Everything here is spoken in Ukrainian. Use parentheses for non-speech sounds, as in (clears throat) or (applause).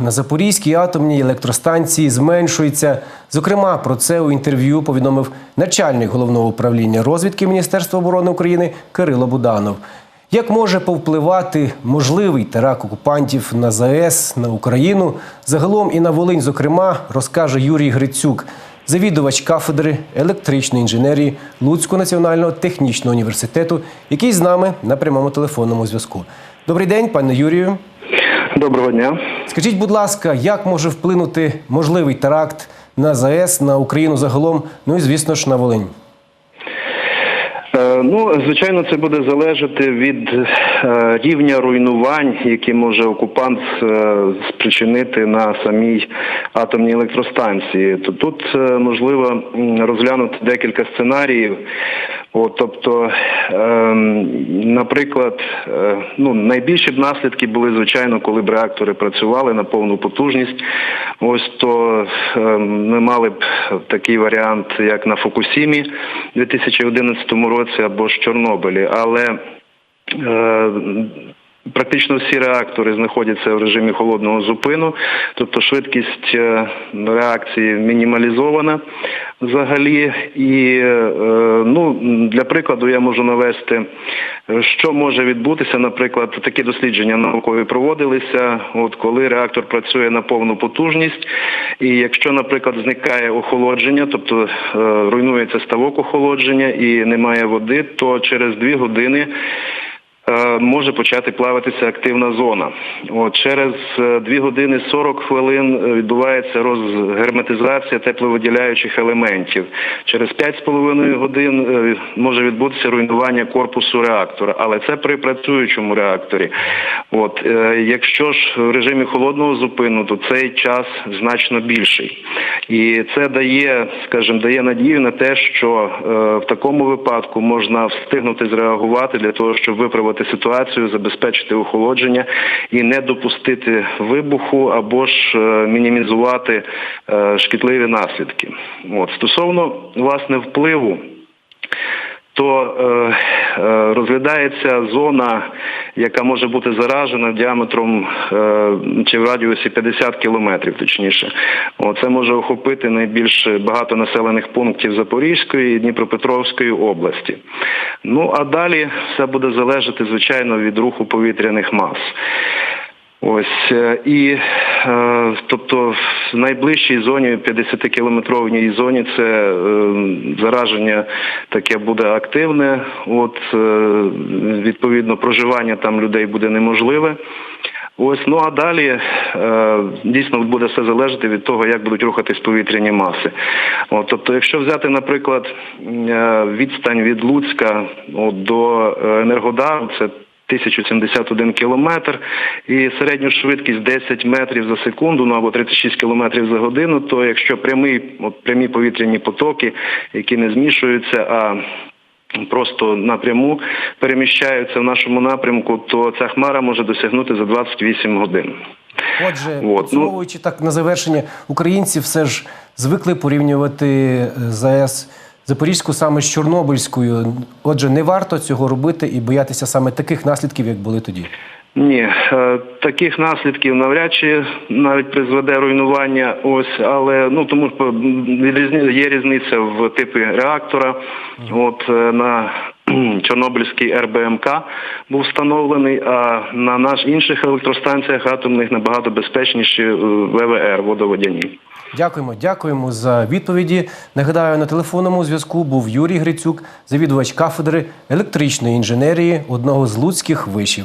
на Запорізькій атомній електростанції зменшується. Зокрема, про це у інтерв'ю повідомив начальник головного управління розвідки Міністерства оборони України Кирило Буданов. Як може повпливати можливий теракт окупантів на ЗАЕС, на Україну, загалом і на Волинь, зокрема, розкаже Юрій Грицюк, завідувач кафедри електричної інженерії Луцького національного технічного університету, який з нами на прямому телефонному зв'язку. Добрий день, пане Юрію. Доброго дня. Скажіть, будь ласка, як може вплинути можливий теракт на ЗАЕС, на Україну загалом, ну і звісно ж на Волинь? Е, Ну, звичайно, це буде залежати від е, рівня руйнувань, які може окупант е, спричинити на самій атомній електростанції. То тут можливо розглянути декілька сценаріїв. От, тобто, ем, наприклад, е, ну найбільші б наслідки були звичайно, коли б реактори працювали на повну потужність. Ось то ем, ми мали б такий варіант, як на Фукусімі у 2011 році або ж Чорнобилі, але е, Практично всі реактори знаходяться в режимі холодного зупину, тобто швидкість е, реакції мінімалізована взагалі. І е, ну, для прикладу я можу навести, що може відбутися. Наприклад, такі дослідження наукові проводилися, от коли реактор працює на повну потужність, і якщо, наприклад, зникає охолодження, тобто е, руйнується ставок охолодження і немає води, то через дві години. Е, Може почати плаватися активна зона. От через е, 2 години 40 хвилин е, відбувається розгерметизація тепловиділяючих елементів. Через 5,5 годин е, може відбутися руйнування корпусу реактора, але це при працюючому реакторі. От е, якщо ж в режимі холодного зупину, то цей час значно більший, і це дає, скажімо, дає надію на те, що е, в такому випадку можна встигнути зреагувати для того, щоб виправити ситуацію, забезпечити охолодження і не допустити вибуху або ж е, мінімізувати е, шкідливі наслідки. От стосовно власне впливу. То е, е, розглядається зона, яка може бути заражена діаметром е, чи в радіусі 50 кілометрів, точніше. Це може охопити найбільш багато населених пунктів Запорізької і Дніпропетровської області. Ну а далі все буде залежати, звичайно, від руху повітряних мас. Ось е, і е, тобто в найближчій зоні, 50-кілометровій зоні, це е, зараження таке буде активне. От відповідно проживання там людей буде неможливе. Ось ну а далі е, дійсно буде все залежати від того, як будуть рухатись повітряні маси. От, тобто, якщо взяти, наприклад, е, відстань від Луцька от, до е, Енергодару, це 1071 кілометр і середню швидкість 10 метрів за секунду, ну або 36 кілометрів за годину, то якщо прямий, от прямі повітряні потоки, які не змішуються, а просто напряму переміщаються в нашому напрямку, то ця хмара може досягнути за 28 годин. Отже, От, ну- підсумовуючи так на завершення, українці все ж звикли порівнювати е, ЗАЕС Запорізьку саме з Чорнобильською. Отже, не варто цього робити і боятися саме таких наслідків, як були тоді. Ні, е, таких наслідків навряд чи навіть призведе руйнування. Ось, але ну тому є різниця в типі реактора. От е, на (clears throat) Чорнобильський РБМК був встановлений, а на наш інших електростанціях атомних набагато безпечніші е, ВВР водоводяні. Дякуємо, дякуємо за відповіді. Нагадаю, на телефонному зв'язку був Юрій Грицюк, завідувач кафедри електричної інженерії одного з луцьких вишів.